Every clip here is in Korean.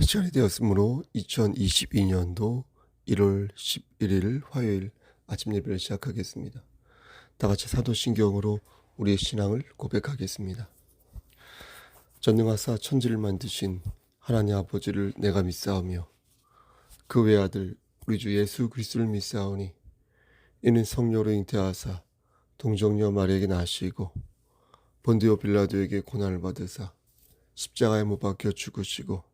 시간이 되었으므로 2022년도 1월 11일 화요일 아침 예배를 시작하겠습니다. 다 같이 사도신경으로 우리의 신앙을 고백하겠습니다. 전능하사 천지를 만드신 하나님 아버지를 내가 믿사오며 그 외아들 우리 주 예수 그리스도를 믿사오니 이는 성령으로 잉태하사 동정녀 마리에게 나시고 본디오 빌라도에게 고난을 받으사 십자가에 못 박혀 죽으시고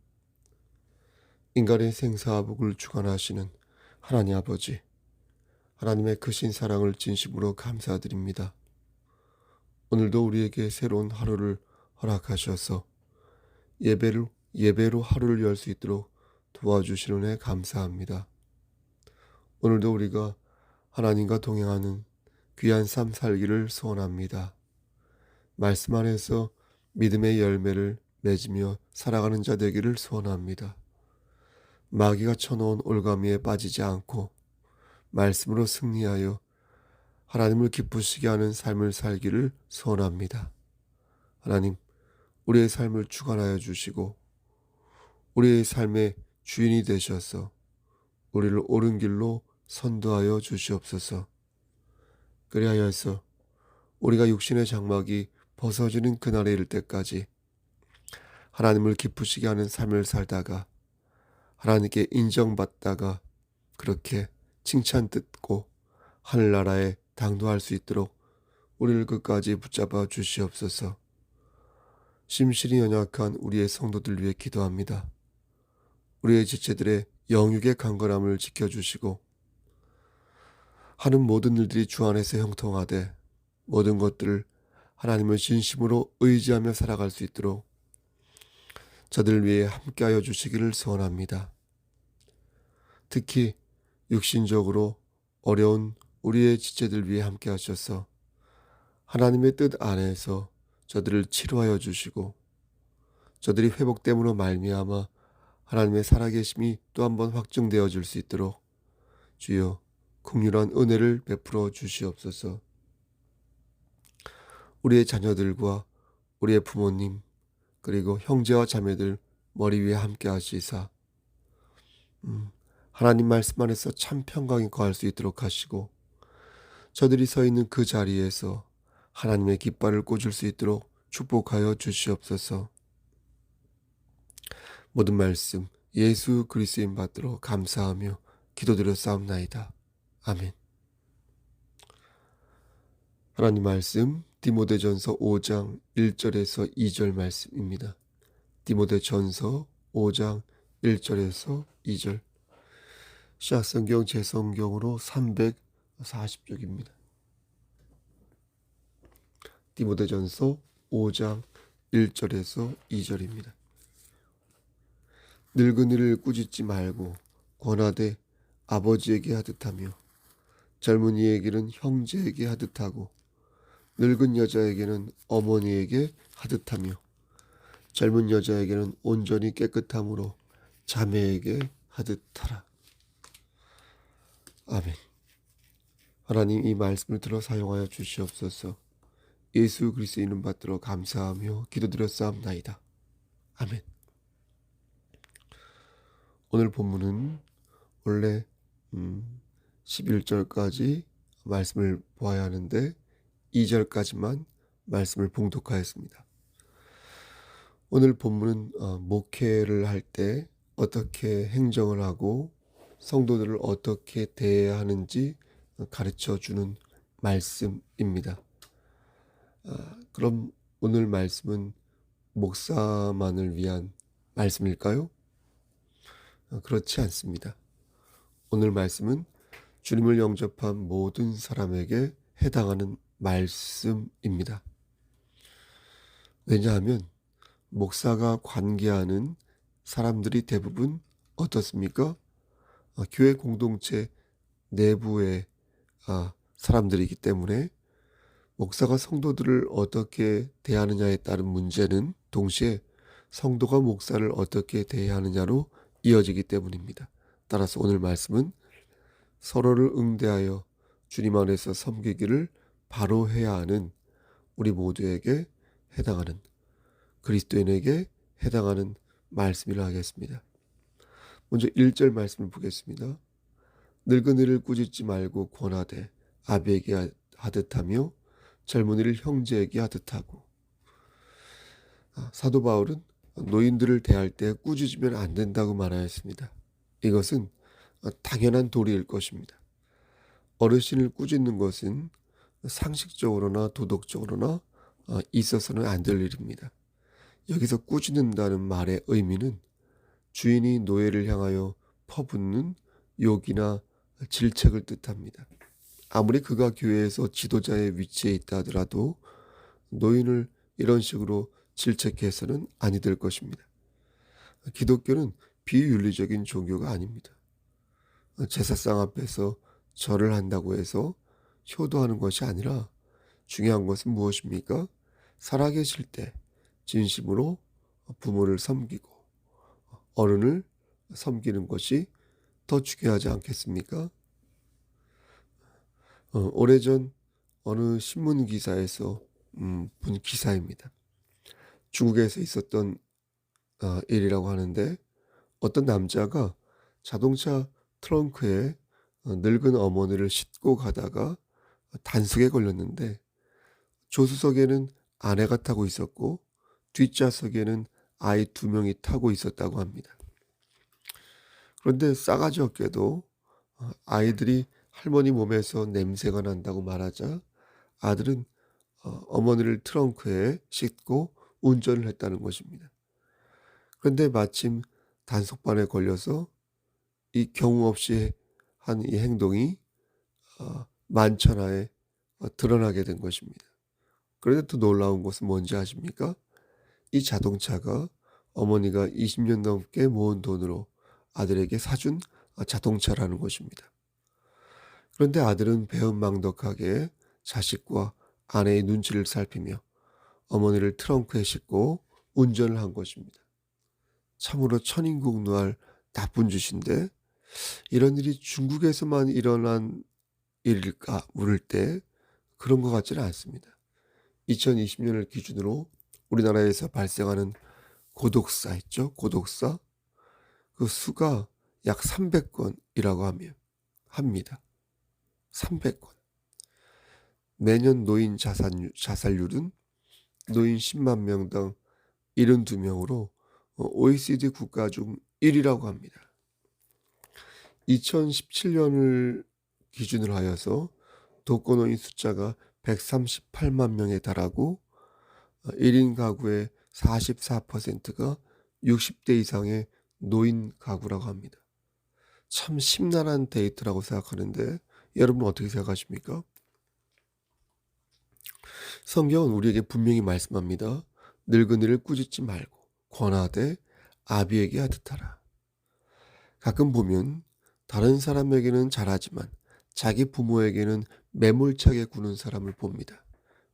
인간의 생사복을 주관하시는 하나님 아버지, 하나님의 크신 사랑을 진심으로 감사드립니다. 오늘도 우리에게 새로운 하루를 허락하셔서 예배로, 예배로 하루를 열 수 있도록 도와주시는 애 감사합니다. 오늘도 우리가 하나님과 동행하는 귀한 삶 살기를 소원합니다. 말씀 안에서 믿음의 열매를 맺으며 살아가는 자 되기를 소원합니다. 마귀가 쳐놓은 올가미에 빠지지 않고 말씀으로 승리하여 하나님을 기쁘시게 하는 삶을 살기를 소원합니다. 하나님, 우리의 삶을 주관하여 주시고 우리의 삶의 주인이 되셔서 우리를 옳은 길로 선도하여 주시옵소서. 그리하여서 우리가 육신의 장막이 벗어지는 그날에 이를 때까지 하나님을 기쁘시게 하는 삶을 살다가 하나님께 인정받다가 그렇게 칭찬 듣고 하늘나라에 당도할 수 있도록 우리를 끝까지 붙잡아 주시옵소서. 심실히 연약한 우리의 성도들 위해 기도합니다. 우리의 지체들의 영육의 강건함을 지켜주시고 하는 모든 일들이 주 안에서 형통하되 모든 것들을 하나님을 진심으로 의지하며 살아갈 수 있도록 저들 위해 함께하여 주시기를 소원합니다. 특히 육신적으로 어려운 우리의 지체들 위해 함께하셔서 하나님의 뜻 안에서 저들을 치료하여 주시고 저들이 회복됨으로 말미암아 하나님의 살아계심이 또 한 번 확증되어질 수 있도록 주여 국률한 은혜를 베풀어 주시옵소서. 우리의 자녀들과 우리의 부모님 그리고 형제와 자매들 머리 위에 함께 하시사 음, 하나님 말씀 안에서 참 평강이 거할 수 있도록 하시고 저들이 서 있는 그 자리에서 하나님의 깃발을 꽂을 수 있도록 축복하여 주시옵소서. 모든 말씀 예수 그리스도인 받들어 감사하며 기도드려 싸움나이다. 아멘. 하나님 말씀 디모데전서 5장 1절에서 2절 말씀입니다. 디모데전서 5장 1절에서 2절 시학성경 제 성경으로 340쪽입니다. 디모데전서 5장 1절에서 2절입니다. 늙은이를 꾸짖지 말고 권하되 아버지에게 하듯하며 젊은이에게는 형제에게 하듯하고 늙은 여자에게는 어머니에게 하듯하며 젊은 여자에게는 온전히 깨끗함으로 자매에게 하듯하라. 아멘. 하나님 이 말씀을 들어 사용하여 주시옵소서. 예수 그리스도 이름 받들어 감사하며 기도드렸사옵나이다. 아멘. 오늘 본문은 원래 음, 11절까지 말씀을 보아야 하는데 2절까지만 말씀을 봉독하였습니다. 오늘 본문은 어, 목회를 할 때 어떻게 행정을 하고 성도들을 어떻게 대해야 하는지 가르쳐 주는 말씀입니다. 아, 그럼 오늘 말씀은 목사만을 위한 말씀일까요? 아, 그렇지 않습니다. 오늘 말씀은 주님을 영접한 모든 사람에게 해당하는 말씀입니다. 왜냐하면 목사가 관계하는 사람들이 대부분 어떻습니까? 아, 교회 공동체 내부의 아, 사람들이기 때문에 목사가 성도들을 어떻게 대하느냐에 따른 문제는 동시에 성도가 목사를 어떻게 대해야 하느냐로 이어지기 때문입니다. 따라서 오늘 말씀은 서로를 응대하여 주님 안에서 섬기기를 바로 해야 하는 우리 모두에게 해당하는 그리스도인에게 해당하는 말씀이라 하겠습니다. 먼저 1절 말씀을 보겠습니다. 늙은이를 꾸짖지 말고 권하되 아비에게 하듯하며 젊은이를 형제에게 하듯하고 아, 사도 바울은 노인들을 대할 때 꾸짖으면 안 된다고 말하였습니다. 이것은 당연한 도리일 것입니다. 어르신을 꾸짖는 것은 상식적으로나 도덕적으로나 어, 있어서는 안 될 일입니다. 여기서 꾸짖는다는 말의 의미는 주인이 노예를 향하여 퍼붓는 욕이나 질책을 뜻합니다. 아무리 그가 교회에서 지도자의 위치에 있다 하더라도 노인을 이런 식으로 질책해서는 아니 될 것입니다. 기독교는 비윤리적인 종교가 아닙니다. 제사상 앞에서 절을 한다고 해서 효도하는 것이 아니라 중요한 것은 무엇입니까? 살아계실 때 진심으로 부모를 섬기고 어른을 섬기는 것이 더 중요하지 않겠습니까? 어, 오래전 어느 신문 기사에서 음, 본 기사입니다. 중국에서 있었던 어, 일이라고 하는데 어떤 남자가 자동차 트렁크에 어, 늙은 어머니를 싣고 가다가 단속에 걸렸는데 조수석에는 아내가 타고 있었고 뒷좌석에는 아이 두 명이 타고 있었다고 합니다. 그런데 싸가지 없게도 어, 아이들이 할머니 몸에서 냄새가 난다고 말하자 아들은 어, 어머니를 트렁크에 싣고 운전을 했다는 것입니다. 그런데 마침 단속반에 걸려서 이 경우 없이 한 이 행동이 어, 만천하에 드러나게 된 것입니다. 그런데 또 놀라운 것은 뭔지 아십니까? 이 자동차가 어머니가 20년 넘게 모은 돈으로 아들에게 사준 자동차라는 것입니다. 그런데 아들은 배은망덕하게 자식과 아내의 눈치를 살피며 어머니를 트렁크에 싣고 운전을 한 것입니다. 참으로 천인국노할 나쁜 짓인데 이런 일이 중국에서만 일어난 일일까 물을 때 그런 것 같지는 않습니다. 2020년을 기준으로 우리나라에서 발생하는 고독사 있죠? 고독사. 그 수가 약 300건이라고 하면 합니다. 300건. 매년 노인 자살, 자살률은 노인 10만 명당 72명으로 OECD 국가 중 1위라고 합니다. 2017년을 기준으로 하여서 독거노인 숫자가 138만 명에 달하고 1인 가구의 44%가 60대 이상의 노인 가구라고 합니다. 참 심란한 데이터라고 생각하는데 여러분 어떻게 생각하십니까? 성경은 우리에게 분명히 말씀합니다. 늙은이를 꾸짖지 말고 권하되 아비에게 하듯하라. 가끔 보면 다른 사람에게는 잘하지만 자기 부모에게는 매몰차게 구는 사람을 봅니다.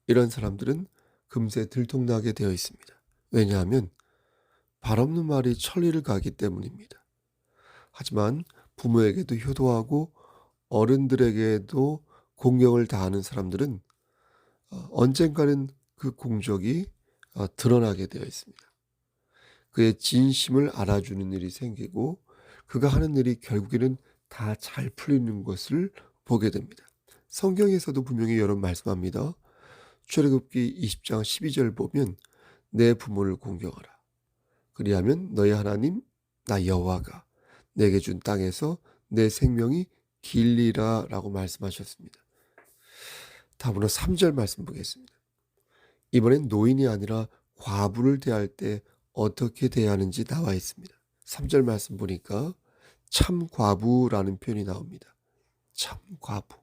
이런 사람들은 금세 들통나게 되어 있습니다. 왜냐하면 발 없는 말이 천리를 가기 때문입니다. 하지만 부모에게도 효도하고 어른들에게도 공경을 다하는 사람들은 어, 언젠가는 그 공적이 어, 드러나게 되어 있습니다. 그의 진심을 알아주는 일이 생기고 그가 하는 일이 결국에는 다 잘 풀리는 것을 보게 됩니다. 성경에서도 분명히 이런 말씀합니다. 출애굽기 20장 12절 보면 내 부모를 공경하라. 그리하면 너희 하나님 나 여호와가 내게 준 땅에서 내 생명이 길리라라고 말씀하셨습니다. 다음으로 3절 말씀 보겠습니다. 이번엔 노인이 아니라 과부를 대할 때 어떻게 대하는지 나와 있습니다. 3절 말씀 보니까 참 과부라는 표현이 나옵니다. 참 과부.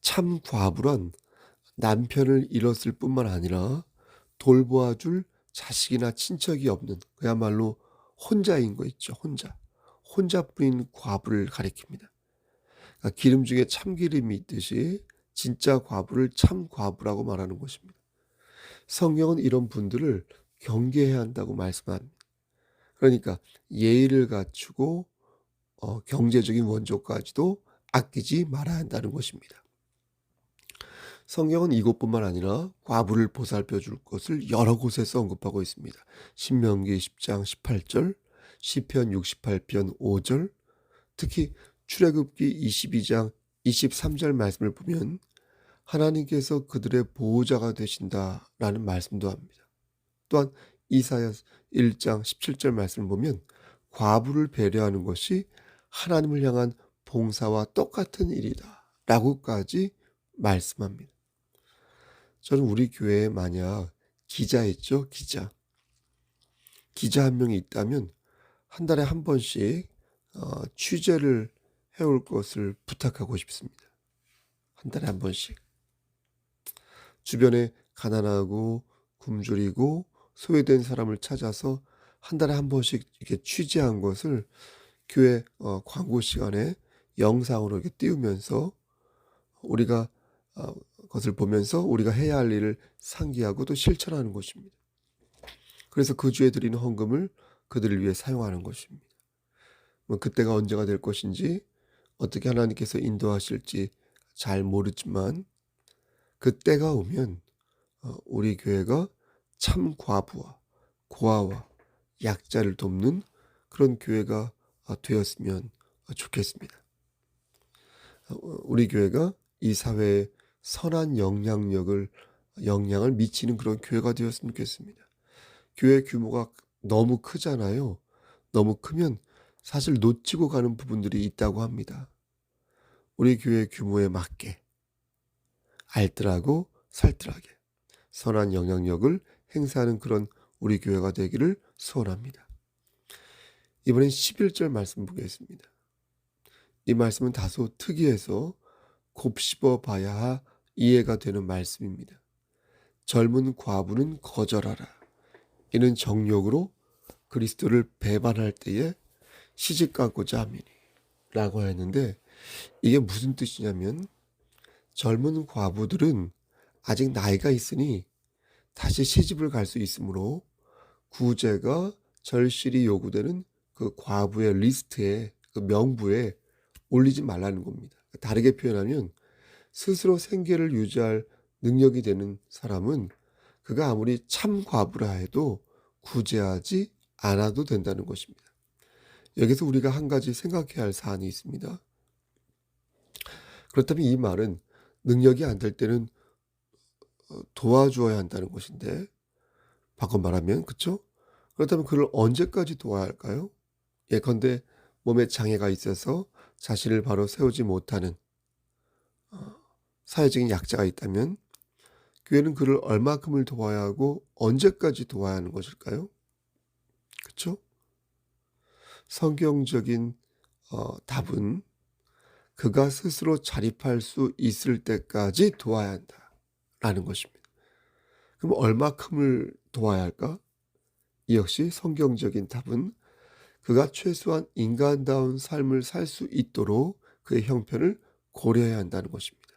참 과부란 남편을 잃었을 뿐만 아니라 돌보아 줄 자식이나 친척이 없는 그야말로 혼자인 거 있죠. 혼자. 혼자뿐인 과부를 가리킵니다. 그러니까 기름 중에 참기름이 있듯이 진짜 과부를 참 과부라고 말하는 것입니다. 성경은 이런 분들을 경계해야 한다고 말씀합니다. 그러니까 예의를 갖추고 어, 경제적인 원조까지도 아끼지 말아야 한다는 것입니다. 성경은 이곳뿐만 아니라 과부를 보살펴 줄 것을 여러 곳에서 언급하고 있습니다. 신명기 10장 18절, 시편 68편 5절, 특히 출애굽기 22장 23절 말씀을 보면 하나님께서 그들의 보호자가 되신다라는 말씀도 합니다. 또한 이사야 1장 17절 말씀을 보면 과부를 배려하는 것이 하나님을 향한 봉사와 똑같은 일이다 라고까지 말씀합니다. 저는 우리 교회에 만약 기자 있죠? 기자. 기자 한 명이 있다면 한 달에 한 번씩 어, 취재를 해올 것을 부탁하고 싶습니다. 한 달에 한 번씩. 주변에 가난하고 굶주리고 소외된 사람을 찾아서 한 달에 한 번씩 이렇게 취재한 것을 교회 어, 광고 시간에 영상으로 이렇게 띄우면서 우리가 어, 것을 보면서 우리가 해야 할 일을 상기하고 또 실천하는 것입니다. 그래서 그 주에 드리는 헌금을 그들을 위해 사용하는 것입니다. 뭐 그때가 언제가 될 것인지 어떻게 하나님께서 인도하실지 잘 모르지만 그때가 오면 어, 우리 교회가 참 과부와 고아와 약자를 돕는 그런 교회가 아, 되었으면 좋겠습니다. 어, 우리 교회가 이 사회에 선한 영향력을 영향을 미치는 그런 교회가 되었으면 좋겠습니다. 교회 규모가 너무 크잖아요. 너무 크면 사실 놓치고 가는 부분들이 있다고 합니다. 우리 교회 규모에 맞게 알뜰하고 살뜰하게 선한 영향력을 행사하는 그런 우리 교회가 되기를 소원합니다. 이번엔 11절 말씀 보겠습니다. 이 말씀은 다소 특이해서 곱씹어 봐야 이해가 되는 말씀입니다. 젊은 과부는 거절하라. 이는 정욕으로 그리스도를 배반할 때에 시집 가고자 함이니 라고 했는데 이게 무슨 뜻이냐면 젊은 과부들은 아직 나이가 있으니 다시 시집을 갈 수 있으므로 구제가 절실히 요구되는 그 과부의 리스트에 그 명부에 올리지 말라는 겁니다. 다르게 표현하면 스스로 생계를 유지할 능력이 되는 사람은 그가 아무리 참 과부라 해도 구제하지 않아도 된다는 것입니다. 여기서 우리가 한 가지 생각해야 할 사안이 있습니다. 그렇다면 이 말은 능력이 안 될 때는 어, 도와주어야 한다는 것인데 바꿔 말하면 그렇죠? 그렇다면 그를 언제까지 도와야 할까요? 예컨대 몸에 장애가 있어서 자신을 바로 세우지 못하는 어, 사회적인 약자가 있다면 교회는 그를 얼마큼을 도와야 하고 언제까지 도와야 하는 것일까요? 그렇죠? 성경적인 어, 답은 그가 스스로 자립할 수 있을 때까지 도와야 한다라는 것입니다. 그럼 얼마큼을 도와야 할까? 이 역시 성경적인 답은 그가 최소한 인간다운 삶을 살 수 있도록 그의 형편을 고려해야 한다는 것입니다.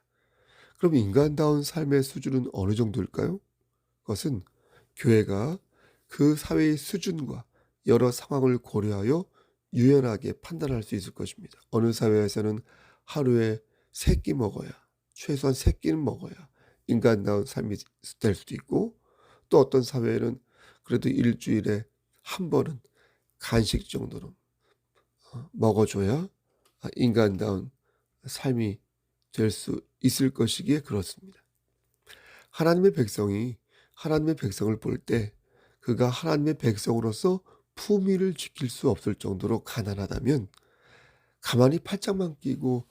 그럼 인간다운 삶의 수준은 어느 정도일까요? 그것은 교회가 그 사회의 수준과 여러 상황을 고려하여 유연하게 판단할 수 있을 것입니다. 어느 사회에서는 하루에 세 끼 먹어야 최소한 세 끼는 먹어야 인간다운 삶이 될 수도 있고 또 어떤 사회에는 그래도 일주일에 한 번은 간식 정도는 어, 먹어줘야 인간다운 삶이 될 수 있을 것이기에 그렇습니다. 하나님의 백성이 하나님의 백성을 볼 때 그가 하나님의 백성으로서 품위를 지킬 수 없을 정도로 가난하다면 가만히 팔짱만 끼고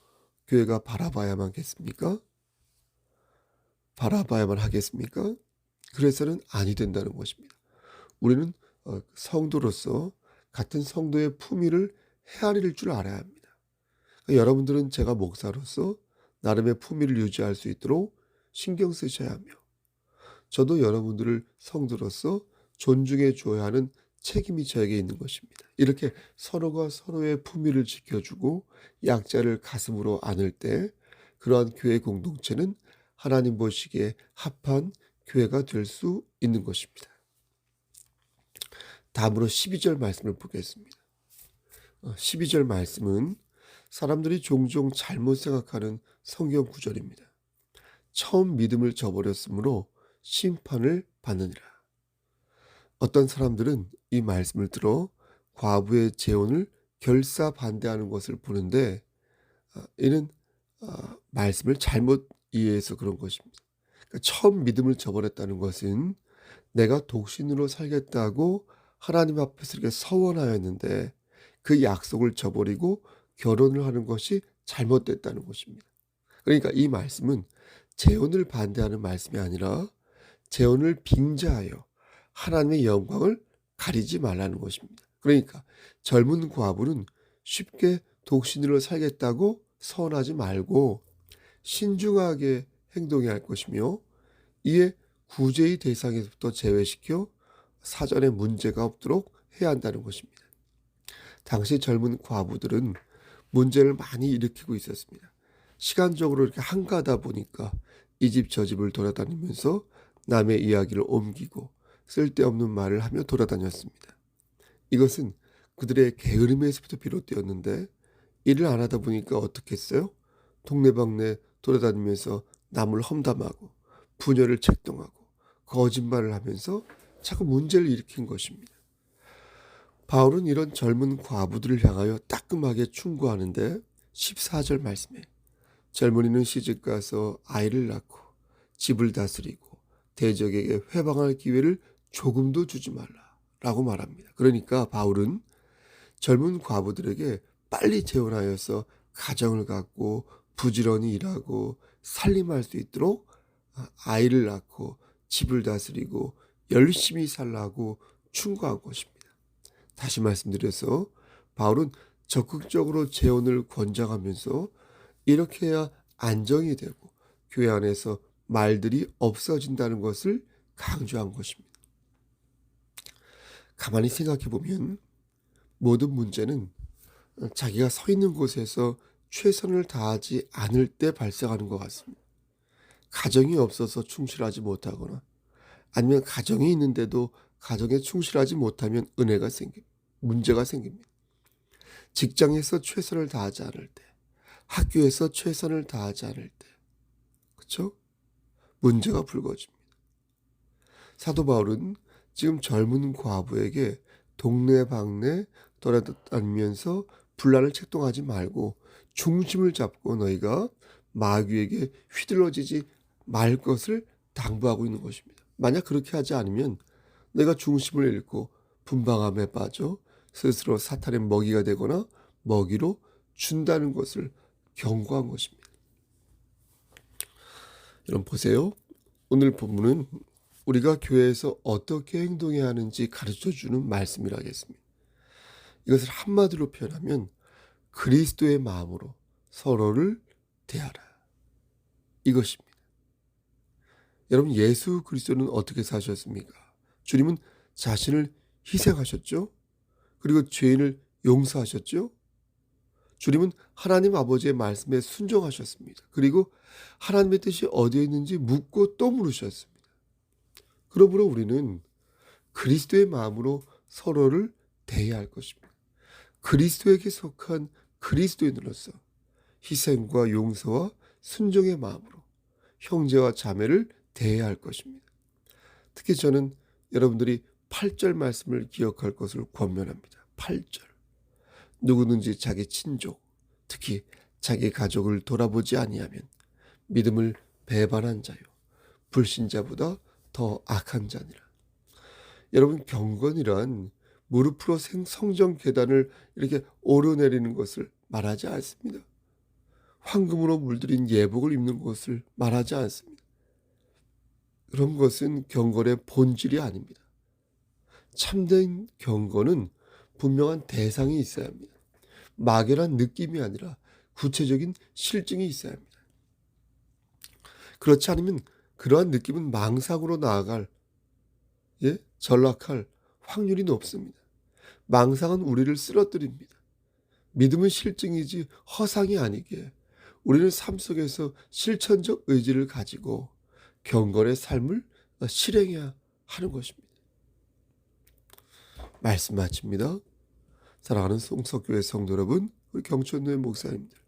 교회가 바라봐야만 겠습니까? 바라봐야만 하겠습니까? 그래서는 아니 된다는 것입니다. 우리는 어, 성도로서 같은 성도의 품위를 헤아릴 줄 알아야 합니다. 그러니까 여러분들은 제가 목사로서 나름의 품위를 유지할 수 있도록 신경 쓰셔야 하며 저도 여러분들을 성도로서 존중해 주어야 하는 책임이 저에게 있는 것입니다. 이렇게 서로가 서로의 품위를 지켜주고 약자를 가슴으로 안을 때 그러한 교회 공동체는 하나님 보시기에 합한 교회가 될 수 있는 것입니다. 다음으로 12절 말씀을 보겠습니다. 12절 말씀은 사람들이 종종 잘못 생각하는 성경 구절입니다. 처음 믿음을 저버렸으므로 심판을 받느니라. 어떤 사람들은 이 말씀을 들어 과부의 재혼을 결사 반대하는 것을 보는데 아, 이는 아, 말씀을 잘못 이해해서 그런 것입니다. 그러니까 처음 믿음을 저버렸다는 것은 내가 독신으로 살겠다고 하나님 앞에서 이렇게 서원하였는데 그 약속을 저버리고 결혼을 하는 것이 잘못됐다는 것입니다. 그러니까 이 말씀은 재혼을 반대하는 말씀이 아니라 재혼을 빙자하여 하나님의 영광을 가리지 말라는 것입니다. 그러니까 젊은 과부는 쉽게 독신으로 살겠다고 서원하지 말고 신중하게 행동해야 할 것이며 이에 구제의 대상에서부터 제외시켜 사전에 문제가 없도록 해야 한다는 것입니다. 당시 젊은 과부들은 문제를 많이 일으키고 있었습니다. 시간적으로 이렇게 한가하다 보니까 이 집 저 집을 돌아다니면서 남의 이야기를 옮기고 쓸데없는 말을 하며 돌아다녔습니다. 이것은 그들의 게으름에서부터 비롯되었는데 일을 안 하다 보니까 어떻겠어요? 동네방네 돌아다니면서 남을 험담하고 분열을 책동하고 거짓말을 하면서 자꾸 문제를 일으킨 것입니다. 바울은 이런 젊은 과부들을 향하여 따끔하게 충고하는데 14절 말씀에 젊은이는 시집가서 아이를 낳고 집을 다스리고 대적에게 회방할 기회를 조금도 주지 말라 라고 말합니다. 그러니까 바울은 젊은 과부들에게 빨리 재혼하여서 가정을 갖고 부지런히 일하고 살림할 수 있도록 아이를 낳고 집을 다스리고 열심히 살라고 충고한 것입니다. 다시 말씀드려서 바울은 적극적으로 재혼을 권장하면서 이렇게 해야 안정이 되고 교회 안에서 말들이 없어진다는 것을 강조한 것입니다. 가만히 생각해 보면 모든 문제는 자기가 서 있는 곳에서 최선을 다하지 않을 때 발생하는 것 같습니다. 가정이 없어서 충실하지 못하거나 아니면 가정이 있는데도 가정에 충실하지 못하면 은혜가 생깁니다. 문제가 생깁니다. 직장에서 최선을 다하지 않을 때, 학교에서 최선을 다하지 않을 때, 그렇죠? 문제가 불거집니다. 사도 바울은 지금 젊은 과부에게 동네방네 돌아다니면서 분란을 책동하지 말고 중심을 잡고 너희가 마귀에게 휘둘러지지 말 것을 당부하고 있는 것입니다. 만약 그렇게 하지 않으면 내가 중심을 잃고 분방함에 빠져 스스로 사탄의 먹이가 되거나 먹이로 준다는 것을 경고한 것입니다. 여러분 보세요. 오늘 본문은 우리가 교회에서 어떻게 행동해야 하는지 가르쳐 주는 말씀이라겠습니다. 이것을 한마디로 표현하면 그리스도의 마음으로 서로를 대하라. 이것입니다. 여러분 예수 그리스도는 어떻게 사셨습니까? 주님은 자신을 희생하셨죠. 그리고 죄인을 용서하셨죠. 주님은 하나님 아버지의 말씀에 순종하셨습니다. 그리고 하나님의 뜻이 어디에 있는지 묻고 또 물으셨습니다. 그러므로 우리는 그리스도의 마음으로 서로를 대해야 할 것입니다. 그리스도에게 속한 그리스도인으로서 희생과 용서와 순종의 마음으로 형제와 자매를 대해야 할 것입니다. 특히 저는 여러분들이 8절 말씀을 기억할 것을 권면합니다. 8절. 누구든지 자기 친족, 특히 자기 가족을 돌아보지 아니하면 믿음을 배반한 자요. 불신자보다 더 악한 자니라. 여러분 경건이란 무릎으로 성정 계단을 이렇게 오르내리는 것을 말하지 않습니다. 황금으로 물들인 예복을 입는 것을 말하지 않습니다. 그런 것은 경건의 본질이 아닙니다. 참된 경건은 분명한 대상이 있어야 합니다. 막연한 느낌이 아니라 구체적인 실증이 있어야 합니다. 그렇지 않으면 그러한 느낌은 망상으로 나아갈 예? 전락할 확률이 높습니다. 망상은 우리를 쓰러뜨립니다. 믿음은 실증이지 허상이 아니기에 우리는 삶 속에서 실천적 의지를 가지고 경건의 삶을 실행해야 하는 것입니다. 말씀 마칩니다. 사랑하는 송석교회 성도 여러분, 우리 경천노의 목사님들.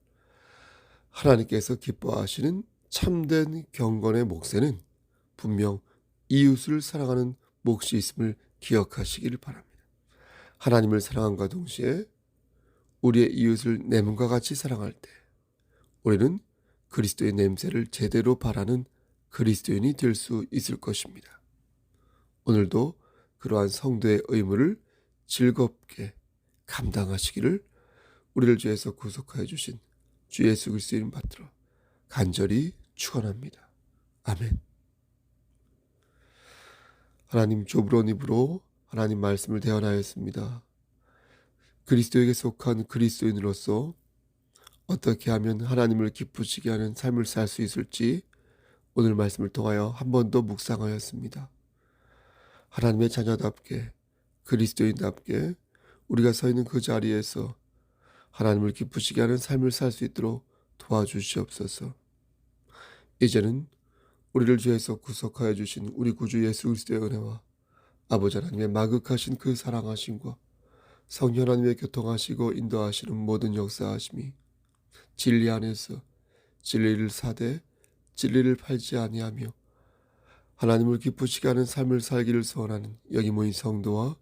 하나님께서 기뻐하시는 참된 경건의 목세는 분명 이웃을 사랑하는 몫이 있음을 기억하시기를 바랍니다. 하나님을 사랑함과 동시에 우리의 이웃을 내 몸과 같이 사랑할 때 우리는 그리스도의 냄새를 제대로 바라는 그리스도인이 될 수 있을 것입니다. 오늘도 그러한 성도의 의무를 즐겁게 감당하시기를 우리를 죄에서 구속하여 주신 주 예수 그리스도 이름 받들어 간절히 축원합니다. 아멘. 하나님 좁은 입으로 하나님 말씀을 대언하였습니다. 그리스도에게 속한 그리스도인으로서 어떻게 하면 하나님을 기쁘시게 하는 삶을 살 수 있을지 오늘 말씀을 통하여 한 번 더 묵상하였습니다. 하나님의 자녀답게 그리스도인답게 우리가 서 있는 그 자리에서 하나님을 기쁘시게 하는 삶을 살 수 있도록 도와주시옵소서. 이제는 우리를 죄에서 구속하여 주신 우리 구주 예수 그리스도의 은혜와 아버지 하나님의 마극하신 그 사랑하심과 성령 하나님의 교통하시고 인도하시는 모든 역사하심이 진리 안에서 진리를 사되 진리를 팔지 아니하며 하나님을 기쁘시게 하는 삶을 살기를 소원하는 여기 모인 성도와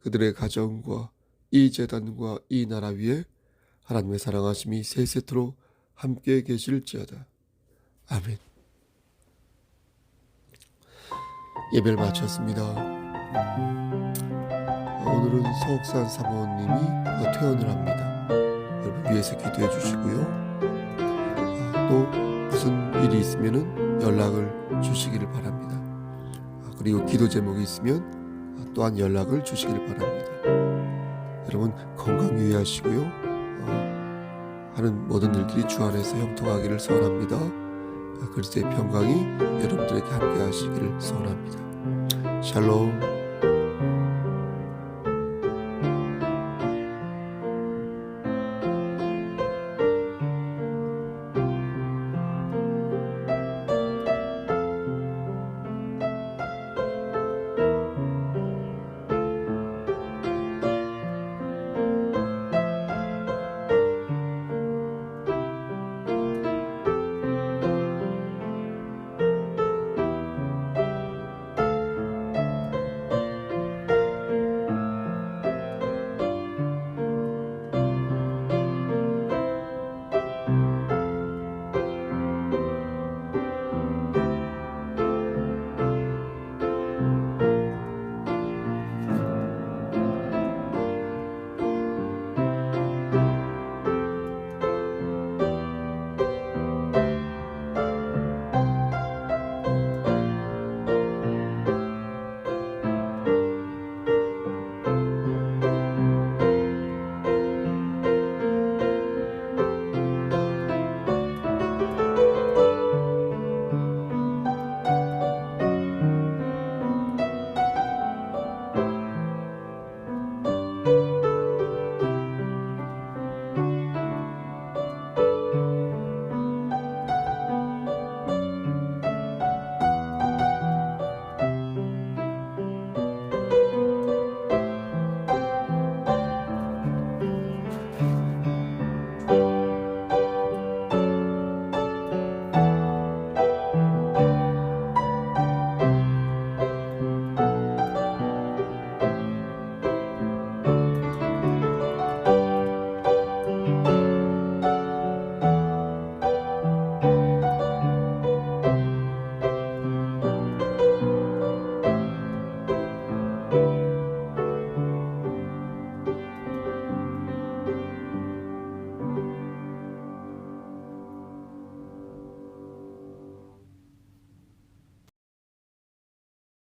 그들의 가정과 이 재단과 이 나라 위에 하나님의 사랑하심이 세세토록 함께 계실지어다. 아멘. 예배를 마쳤습니다. 오늘은 서옥산 사모님이 퇴원을 합니다. 여러분 위해서 기도해 주시고요. 아, 또 무슨 일이 있으면 연락을 주시기를 바랍니다. 아, 그리고 기도 제목이 있으면 아, 또한 연락을 주시기를 바랍니다. 여러분 건강 유의하시고요. 어, 하는 모든 일들이 주 안에서 형통하기를 소원합니다. 아, 그리스도의 평강이 여러분들에게 함께 하시기를 소원합니다. 샬롬